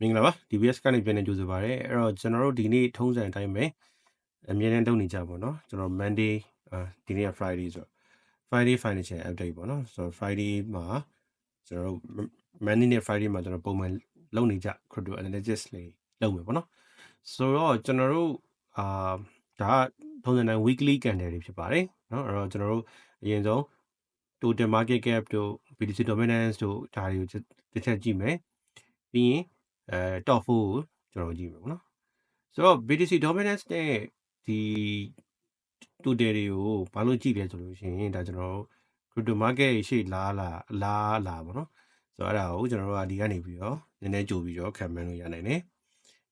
မင်္ဂလာပါ DBS ကနေပြန်နေကြိုဆိုပါရစေအဲ့တော့ကျွန်တော်တို့ဒီနေ့ထုံးစံအတိုင်းပဲအမြဲတမ်းလုပ်နေကြပါတော့ကျွန်တော် Monday ဒီနေ့က Friday ဆိုတော့ Friday financial update ပေါ့နော်ဆိုတော့ Friday မှာကျွန်တော်တို့ Monday နဲ့ Friday မှာကျွန်တော်ပုံမှန်လုပ်နေကြ crypto analysis လေးလုပ်မယ်ပေါ့နော်ဆိုတော့ကျွန်တော်တို့အာဒါထုံးစံတိုင်း weekly candle တွေဖြစ်ပါတယ်နော်အဲ့တော့ကျွန်တော်တို့အရင်ဆုံး total market cap တို့ BTC dominance တို့ဒါတွေကိုတစ်ချက်ကြည့်မယ်ပြီးရင် အဲ top 4ကိုကျွန်တော်ကြည့်မယ်ပေါ့နော်ဆိုတော့ BTC dominance နဲ့ဒီ total တွေကိုဘာလို့ကြည့်လဲဆိုလို့ရှိရင်ဒါကျွန်တော်တို့ crypto market ရှေ့လားလားလားလားပေါ့နော်ဆိုတော့အဲ့ဒါကိုကျွန်တော်တို့ကဒီကနေပြီးတော့နည်းနည်းကြိုပြီးတော့ခံမှန်းလို့ရနိုင်တယ်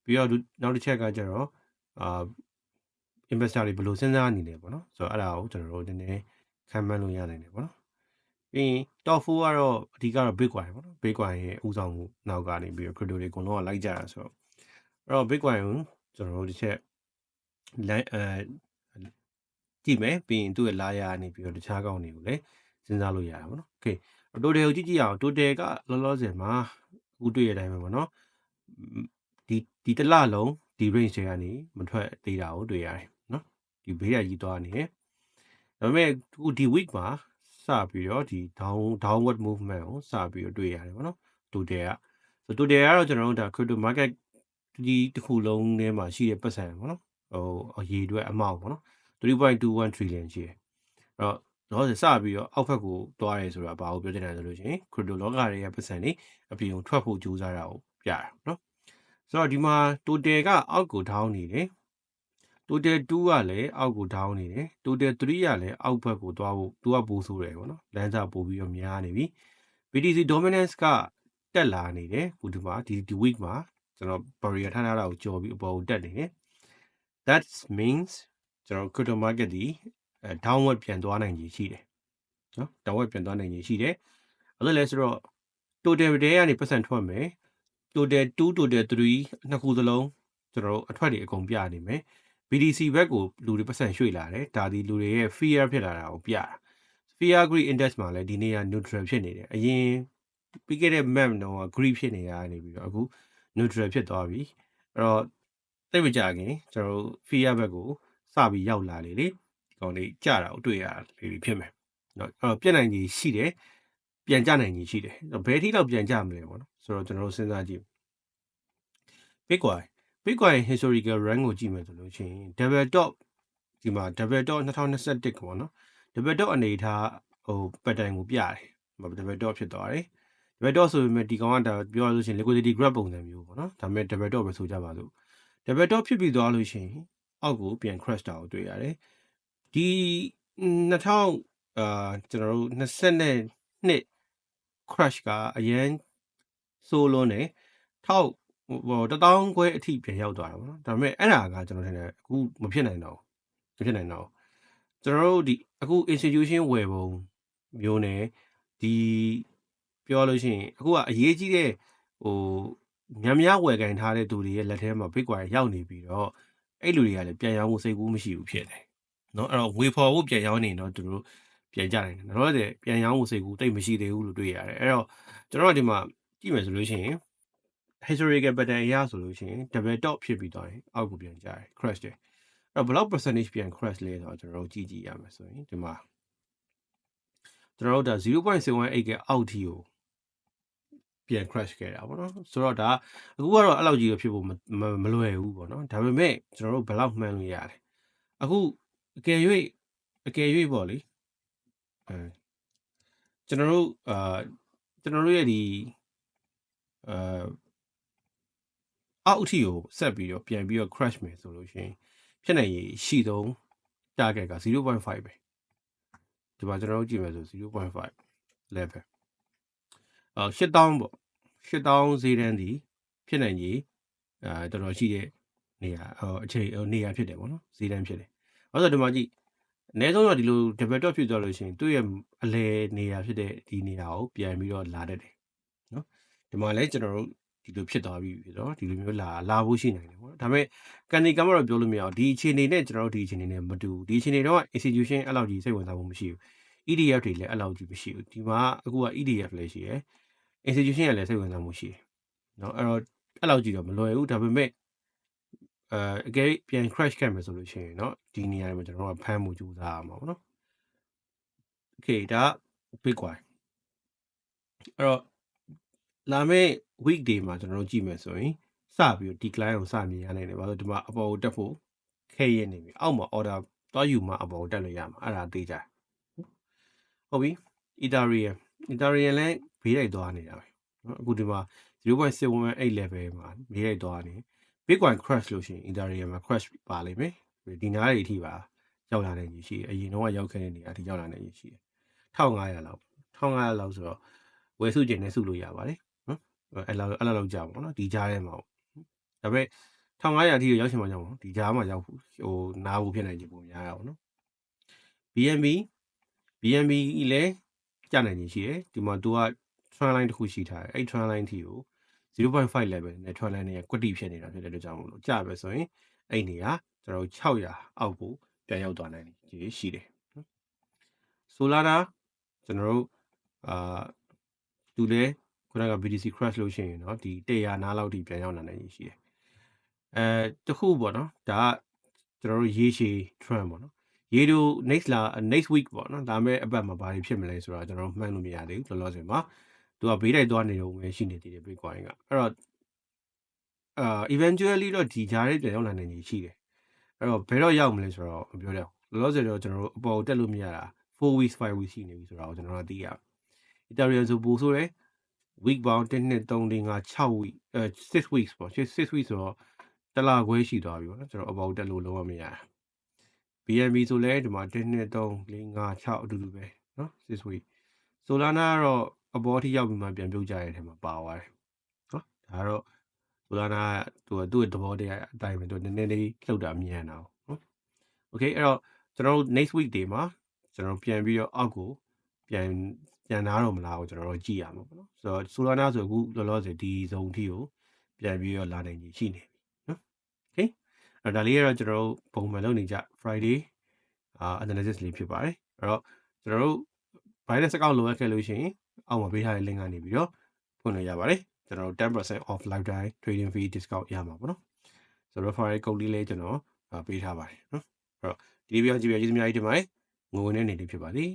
ပြီးတော့နောက်တစ်ချက်ကကျတော့အာ investor တွေဘယ်လိုစဉ်းစားနေလဲပေါ့နော်ဆိုတော့အဲ့ဒါကိုကျွန်တော်တို့နည်းနည်းခံမှန်းလို့ရနိုင်တယ်ပေါ့နော် ပြီးရင် top 4ကတော့အဓိကတော့ Bitcoin ပေါ့နော် Bitcoin ရဲ့ဥဆောင်မှုနောက်ကနေပြီးတော့ crypto တွေအကုန်လုံးကလိုက်ကြတာဆိုတော့အဲ့တော့ Bitcoin ကိုကျွန်တော်တို့တစ်ချက်လိုင်းအဲကြည့်မယ်ပြီးရင်သူ့ရဲ့လာရနေပြီးတော့တခြားကောင်းတွေကိုလည်းစဉ်းစားလို့ရတာပေါ့နော် Okay total ကိုကြည့်ကြည့်အောင် total ကလောလောဆယ်မှာအခုတွေ့ရတဲ့အတိုင်းပဲပေါ့နော်ဒီဒီတစ်လလုံးဒီ range တွေကနေမထွက်သေးတာကိုတွေ့ရတယ်နော်ဒီဘေးရကြီးသွားနေတယ်ဒါပေမဲ့အခုဒီ week မှာ စပြီးတော့ဒီ down downward movement ကိုစပြီးတော့တွေ့ရတယ်ပေါ့နော် total ကဆို total ကတော့ကျွန်တော်တို့ဒါ crypto market ဒီတစ်ခုလုံးထဲမှာရှိတဲ့ပတ်စံပေါ့နော်ဟိုအရေးအတွက်အမောက်ပေါ့နော်3.21 trillion ရှိတယ်အဲ့တော့တော့စပြီးတော့အောက်ဘက်ကိုသွားရဲဆိုတာဘာကိုပြောချင်တယ်ဆိုလို့ရှိရင် crypto လောကရဲ့ပတ်စံတွေအပြင်ကိုထွက်ဖို့ကြိုးစားတာကိုပြတာနော်ဆိုတော့ဒီမှာ total ကအောက်ကို down နေတယ် total 2ကလည်းအောက်ကို down နေတယ် total 3ကလည်းအောက်ဘက်ကိုသွားဖို့သူကပိုးဆိုးတယ်ပေါ့နော်လမ်းစာပို့ပြီးတော့များနေပြီ BTC dominance ကတက်လာနေတယ်ခုဒီမှာဒီဒီ week မှာကျွန်တော် barrier ထားထားတာကိုကြော်ပြီးအပေါ်ကိုတက်နေတယ် that means ကျွန်တော် crypto market ဒီ downward ပြန်သွားနိုင်ကြီးရှိတယ်နော် downward ပြန်သွားနိုင်ကြီးရှိတယ်အဲ့ဒါလဲဆိုတော့ total တွေကနေပတ်စံထွက်မယ် total 2 total 3နှစ်ခုစလုံးကျွန်တော်တို့အထွက်တွေအကုန်ပြနေမယ် BDC ဘက်ကိုလူတွေပတ်စံရွှေ့လာတယ်ဒါဒီလူတွေရဲ့ fear ဖြစ်လာတာကိုပြတာ fear greed index မှာလည်းဒီနေ့က neutral ဖြစ်နေတယ်အရင်ပြီးခဲ့တဲ့ map တော့ greed ဖြစ်နေတာနေပြီးတော့အခု neutral ဖြစ်သွားပြီအဲ့တော့သိမကြခင်ကျွန်တော်တို့ fear ဘက်ကိုစပြီးရောက်လာလေလေဒီကောင်လေးကြတာကိုတွေ့ရလေလေဖြစ်မယ်เนาะအဲ့တော့ပြက်နိုင်ကြီးရှိတယ်ပြန်ကြနိုင်ကြီးရှိတယ်ဘယ်ထိတော့ပြန်ကြမလဲပေါ့နော်ဆိုတော့ကျွန်တော်တို့စဉ်းစားကြည့် Bitcoin Bitcoin historical run ကိုကြည့်မယ်ဆိုလို့ရှိရင် double top ဒီမှာ double top 2021ပေါ့နော် double top အနေထားဟို pattern ကိုပြတယ်။ double top ဖြစ်သွားတယ်။ double top ဆိုပေမဲ့ဒီကောင်ကဒါပြောရလို့ရှိရင် liquidity grab ပုံစံမျိုးပေါ့နော်။ဒါပေမဲ့ double top ပဲဆိုကြပါစို့။ double top ဖြစ်ပြီးသွားလို့ရှိရင်အောက်ကိုပြန် crash တာကိုတွေ့ရတယ်။ဒီ2000အာကျွန်တော်တို့22 crash ကအရင်ဆိုးလုံးနေထောက် ဟိုတထောင်ခွဲအထိပြန်ရောက်သွားတာပေါ့နော်ဒါပေမဲ့အဲ့ဒါကကျွန်တော်ထင်တယ်အခုမဖြစ်နိုင်တော့မဖြစ်နိုင်တော့ကျွန်တော်တို့ဒီအခု institution ဝယ်ပုံမျိုးနဲ့ဒီပြောလို့ရှိရင်အခုကအရေးကြီးတဲ့ဟိုများများဝယ်ကန်ထားတဲ့သူတွေရဲ့လက်ထဲမှာ Bitcoin ရောက်နေပြီးတော့အဲ့လူတွေကလည်းပြန်ရောင်းဖို့စိတ်ကူးမရှိဘူးဖြစ်တယ်เนาะအဲ့တော့ဝေဖော်ဖို့ပြန်ရောင်းနေတော့သူတို့ပြန်ကြတယ်နော်တော့ပြန်ရောင်းဖို့စိတ်ကူးတိတ်မရှိသေးဘူးလို့တွေ့ရတယ်အဲ့တော့ကျွန်တော်တို့ဒီမှာကြည့်မယ်ဆိုလို့ရှိရင် historical pattern အရဆိုလို့ရှိရင် double top ဖြစ်ပြီးသွားရင်အောက်ကိုပြန်ကြတယ် crash တယ်အဲ့တော့ဘယ်လောက် percentage ပြန် crash လဲဆိုတော့ကျွန်တော်တို့ကြည့်ကြည့်ရမယ်ဆိုရင်ဒီမှာကျွန်တော်တို့ဒါ0.78ကအောက်ထီကိုပြန် crash ခဲ့တာပေါ့နော်ဆိုတော့ဒါအခုကတော့အဲ့လောက်ကြီးတော့ဖြစ်ဖို့မလွယ်ဘူးပေါ့နော်ဒါပေမဲ့ကျွန်တော်တို့ဘယ်လောက်မှန်းလို့ရတယ်အခုအကယ်၍အကယ်၍ပေါ့လေအဲကျွန်တော်တို့အာကျွန်တော်တို့ရဲ့ဒီအာ အောက်အထိကိုဆက်ပြီးတော့ပြန်ပြီးတော့ crash မယ်ဆိုလို့ရှိရင်ဖြစ်နိုင်ရည်ရှိဆုံး target က0.5ပဲဒီမှာကျွန်တော်တို့ကြည့်မယ်ဆို0.5 level အော်8000ပေါ့8000ဈေးတန်းဒီဖြစ်နိုင်ရည်အာတော်တော်ရှိတဲ့နေရာဟိုအခြေနေရာဖြစ်တယ်ပေါ့နော်ဈေးတန်းဖြစ်တယ်။ဘာလို့ဒီမှာကြည့်အနည်းဆုံးတော့ဒီလို develop ဖြစ်သွားလို့ရှိရင်သူ့ရဲ့အလဲနေရာဖြစ်တဲ့ဒီနေရာကိုပြန်ပြီးတော့လာတတ်တယ်နော်ဒီမှာလည်းကျွန်တော်တို့ ဒီလိုဖြစ်သွားပြီဖြစ်တော့ဒီလိုမျိုးလာလာဖို့ရှိနိုင်တယ်ပေါ့ဒါပေမဲ့ကန်ဒီကမ်ကတော့ပြောလို့မရအောင်ဒီအခြေအနေနဲ့ကျွန်တော်တို့ဒီအခြေအနေနဲ့မတူဘူးဒီအခြေအနေတော့ institution အဲ့လောက်ကြီးစိတ်ဝင်စားမှုမရှိဘူး EDF တွေလည်းအဲ့လောက်ကြီးမရှိဘူးဒီမှာအခုက EDF လည်းရှိရယ် institution ကလည်းစိတ်ဝင်စားမှုရှိတယ်เนาะအဲ့တော့ အဲ့လောက်ကြည့်တော့မလွယ်ဘူးဒါပေမဲ့အဲအကယ်၍ပြန် crash ခဲ့မယ်ဆိုလို့ရှိရင်เนาะဒီနေရာမှာကျွန်တော်တို့ကဖမ်းမှုကြိုးစားရမှာပေါ့နော် okay ဒါ bitcoin အဲ့တော့ လာမယ့် weekday မှာကျွန်တော်တို့ကြည့်မယ်ဆိုရင်စပြီးတော့ decline ကိုစမြင်ရနိုင်တယ်ဘာလို့ဒီမှာအပေါ်ကိုတက်ဖို့ခဲရနေပြီအောက်မှာ order သွားယူမှအပေါ်ကိုတက်လို့ရမှာအဲ့ဒါသိကြဟုတ်ပြီ ethereum ethereum လည်းဘေးလိုက်သွားနေတာပဲနော်အခုဒီမှာ0.718 level မှာဘေးလိုက်သွားနေ bitcoin crash လို့ရှိရင် ethereum မှာ crash ပါလိမ့်မယ်ဒီနားတွေအထိပါရောက်လာနိုင်ကြီးရှိတယ်အရင်တော့ရောက်ခဲ့တဲ့နေရာအထိရောက်လာနိုင်ကြီးရှိတယ်1500လောက်1500လောက်ဆိုတော့ဝယ်စုကျင်နဲ့စုလို့ရပါတယ်နော် အဲ့လောက်အဲ့လောက်ကြာပါတော့ဒီကြားထဲမှာဒါပေမဲ့1500အထိရောက်ချင်မှကြောက်ပါဒီကြားမှာရောက်ဟိုနားဖို့ဖြစ်နိုင်ချင်ပုံများရအောင်နော် BNB BNB လည်းကြာနိုင်ခြင်းရှိတယ်ဒီမှာ तू က trend line တစ်ခုရှိထားတယ်အဲ့ trend line ထီကို0.5 level နဲ့ trend line နဲ့ကွက်တိဖြစ်နေတာဖြစ်တဲ့အတွက်ကြောင့်မလို့ကြာပဲဆိုရင်အဲ့နေကကျွန်တော်600အောက်ကိုပြန်ရောက်သွားနိုင်တယ်ရှိတယ်နော် Solana ကျွန်တော်တို့အာသူလည်း ခုနက BTC crash လို့ရှိရင်เนาะဒီ100နားလောက်ထိပြန်ရောက်လာနိုင်ရရှိတယ်အဲတခုပေါ့နော်ဒါကကျွန်တော်တို့ရေရှည် trend ပေါ့နော်ရေတို့ next လာ next week ပေါ့နော်ဒါမဲ့အပတ်မှာဘာတွေဖြစ်မလဲဆိုတော့ကျွန်တော်မှန်းလို့မရသေးဘူးလောလောဆယ်မှာသူကဘေးတိုက်သွားနေတော့ပဲရှိနေသေးတယ် Bitcoin ကအဲ့တော့အာ eventually တော့ဒီကြားထဲပြန်ရောက်လာနိုင်နေရှိတယ်အဲ့တော့ဘယ်တော့ရောက်မလဲဆိုတော့မပြောတော့လောလောဆယ်တော့ကျွန်တော်တို့အပေါ်တက်လို့မရတာ4 weeks 5 weeks ရှိနေပြီဆိုတော့ကျွန်တော်တို့သိရ Ethereum ဆိုပို့ဆိုတယ် week bound 1 2 3 4 5 6 week အဲ6 weeks ပေါ့6 weeks ဆိုတော့တလခွဲရှိသွားပြီပေါ့နော်ကျွန်တော်အပေါ်တက်လို့လုံးဝမရ BNB ဆိုလဲဒီမှာ1 2 3 4 5 6အတူတူပဲနော်6 week Solana ကတော့အပေါ်ထိရောက်ပြီးမှပြန်ပြုတ်ကြရတဲ့ထဲမှာပါသွားတယ်နော်ဒါကတော့ Solana ကသူကသူ့ရဲ့သဘောတရားအတိုင်းပဲသူနည်းနည်းလေးလှုပ်တာမြင်ရတာနော် Okay အဲ့တော့ကျွန်တော်တို့ next week day မှာကျွန်တော်ပြန်ပြီးတော့အောက်ကိုပြန် ပြန်နာတော့မလားကိုကျွန်တော်တို့ကြည့်ရမှာပေါ့နော်ဆိုတော့ Solana ဆိုအခုလောလောဆယ်ဒီ zone ထိကိုပြန်ပြီးတော့လာနိုင်ကြီးရှိနေပြီနော် Okay အဲ့ဒါလေးကတော့ကျွန်တော်တို့ပုံမှန်လုပ်နေကြ Friday အာ analysis လေးဖြစ်ပါတယ်အဲ့တော့ကျွန်တော်တို့ Binance account လိုအပ်ခဲ့လို့ရှိရင်အောက်မှာပေးထားတဲ့ link ကနေပြီးတော့ဖွင့်လို့ရပါတယ်ကျွန်တော်တို့10% off lifetime trading fee discount ရမှာပေါ့နော်ဆိုတော့ referral code လေးလည်းကျွန်တော်ပေးထားပါတယ်နော်အဲ့တော့ဒီဗီဒီယိုကြည့်ပြကျေးဇူးများကြီးတင်ပါတယ်ငွေဝင်တဲ့နေလေးဖြစ်ပါသည်